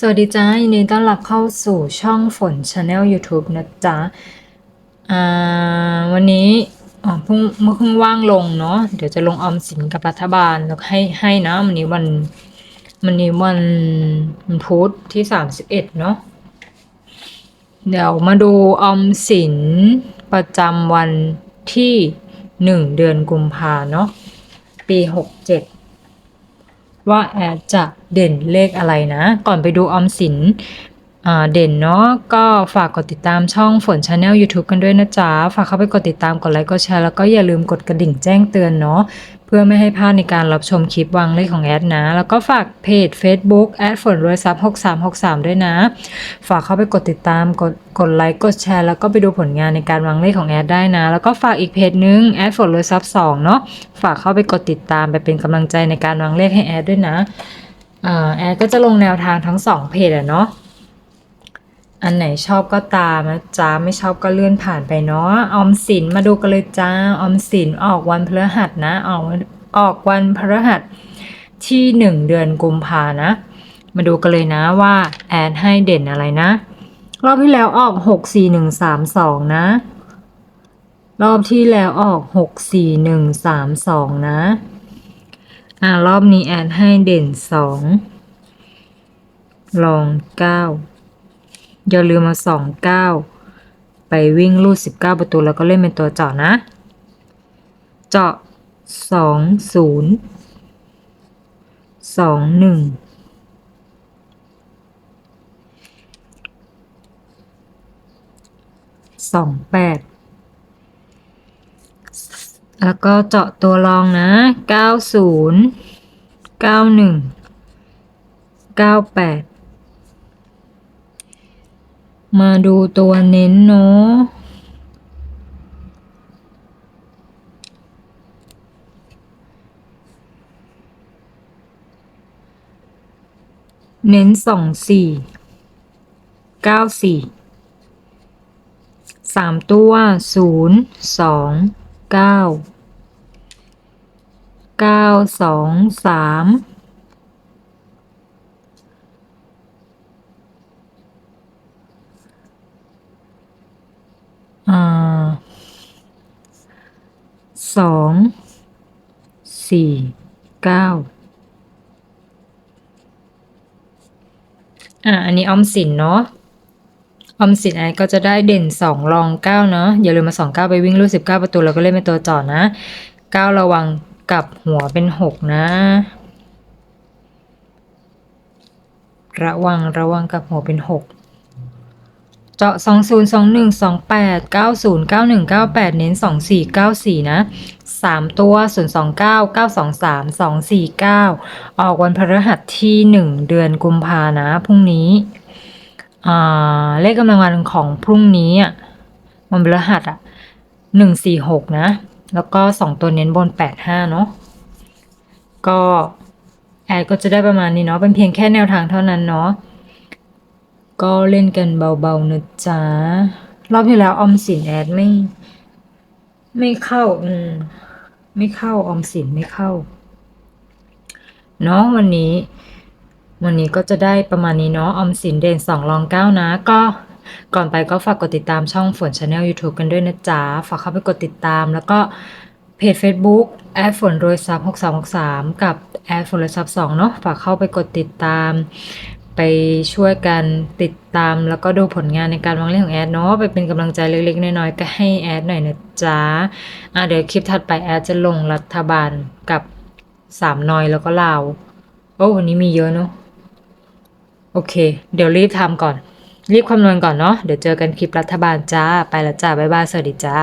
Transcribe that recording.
สวัสดีจ้ายินดีต้อนรับเข้าสู่ช่องฝนชาแนล YouTube นะจ๊ะอ่าวันนี้อ๋อเพิ่งเมื่อเพิ่งว่างลงเนาะเดี๋ยวจะลงออมสินกับรัฐบาลแล้วให้ให้นะวันนี้วันวันนี้วันวันพุธที่สามสิบเอ็ดเนาะเดี๋ยวมาดูออมสินประจำวันที่หนึ่งเดือนกุมภาเนาะปีหกเจ็ด ว่าแอดจะเด่นเลขอะไรนะ ก่อนไปดูออมสิน เด่นเนาะก็ฝากกดติดตามช่องฝนชาแนล YouTube กันด้วยนะจ๊ะ ฝากเข้าไปกดติดตามกดไลค์กดแชร์แล้วก็อย่าลืมกดกระดิ่งแจ้งเตือนเนาะเพื่อไม่ให้พลาดในการรับชมคลิปวางเลขของแอดนะ แล้วก็ฝากเพจ Facebook แอดฝนรวยซับ6363 ด้วยนะ ฝากเข้าไปกดติดตามกดกดไลค์กดแชร์แล้วก็ไปดูผลงานในการวางเลขของแอดได้นะ แล้วก็ฝากอีกเพจนึงแอดฝนรวยซับสองเนาะฝากเข้าไปกดติดตามไปเป็นกำลังใจในการวางเลขให้แอดด้วยนะอ่าแอดก็จะลงแนวทางทั้งสองเพจอะเนาะ อันไหนชอบก็ตามนะจ๊ะไม่ชอบก็เลื่อนผ่านไปเนาะออมสินมาดูกันเลยจ้าออมสินออกวันพฤหัสนะออกออกวันพฤหัสที่หนึ่งเดือนกุมภานะ มาดูกันเลยนะว่าแอดให้เด่นอะไรนะ รอบที่แล้วออกหกสี่หนึ่งสามสองนะ รอบที่แล้วออกหกสี่หนึ่งสามสองนะอ่ารอบนี้แอดให้เด่นสองลองเก้า อย่าลืมมาสองเก้าไปวิ่งลูดสิบเก้าประตูแล้วก็เล่นเป็นตัวเจาะนะ เจาะสองศูนย์สองหนึ่งสองแปดแล้วก็เจาะตัวรองนะเก้าศูนย์เก้าหนึ่งเก้าแปด มาดูตัวเน้นเนาะเน้นสองสี่เก้าสี่สามตัวศูนย์สองเก้าเก้าสองสามอ่า สองสี่เก้าอ่าอันนี้ออมสินเนาะออมสินไอก็จะได้เด่นสองรองเก้าเนาะอย่าลืมมาสองเก้าไปวิ่งลูกสิบเก้าประตูแล้วก็เล่นเป็นตัวจอดนะเก้าระวังกับหัวเป็นหกนะ ระวังระวังกับหัวเป็นหก เจาะสองศูนย์สองหนึ่งสองแปดเก้าศูนย์เก้าหนึ่งเก้าแปดเน้นสองสี่เก้าสี่นะสามตัวศูนย์สองเก้าเก้าสองสามสองสี่เก้าออกวันพฤหัสที่หนึ่งเดือนกุมภานะ พรุ่งนี้ อ่า เลขกำลังวันของพรุ่งนี้อะวันพฤหัสอะหนึ่งสี่หกนะ แล้วก็สองตัวเน้นบนแปดห้าเนาะ ก็แอดก็จะได้ประมาณนี้เนาะ เป็นเพียงแค่แนวทางเท่านั้นเนาะ ก็เล่นกันเบาๆนะจ๊ะรอบที่แล้วออมสินแอดไม่ ไม่เข้า อืม ไม่เข้าออมสินไม่เข้าเนาะวันนี้ วันนี้ก็จะได้ประมาณนี้เนาะออมสินเด่นสองรองเก้านะ ก็ก่อนไปก็ฝากกดติดตามช่องฝนชาแนล YouTube กันด้วยนะจ๊ะ ฝากเข้าไปกดติดตาม แล้วก็เพจ Facebook แอดฝนโรยซับหกสามหกสามกับแอดฝนโรยซับสองเนาะฝากเข้าไปกดติดตาม ไปช่วยกันติดตามแล้วก็ดูผลงานในการวางเล่นของแอดเนาะไปเป็นกำลังใจเล็กๆน้อยๆก็ให้แอดหน่อยนะจ๊ะอะเดี๋ยวคลิปถัดไปแอดจะลงรัฐบาลกับสามนอยแล้วก็ลาวโอ้วันนี้มีเยอะเนาะโอเค เดี๋ยวรีบทำก่อน รีบคำนวณก่อนเนาะเดี๋ยวเจอกันคลิปรัฐบาลจ้า ไปแล้วจ้าบ๊ายบายสวัสดีจ้า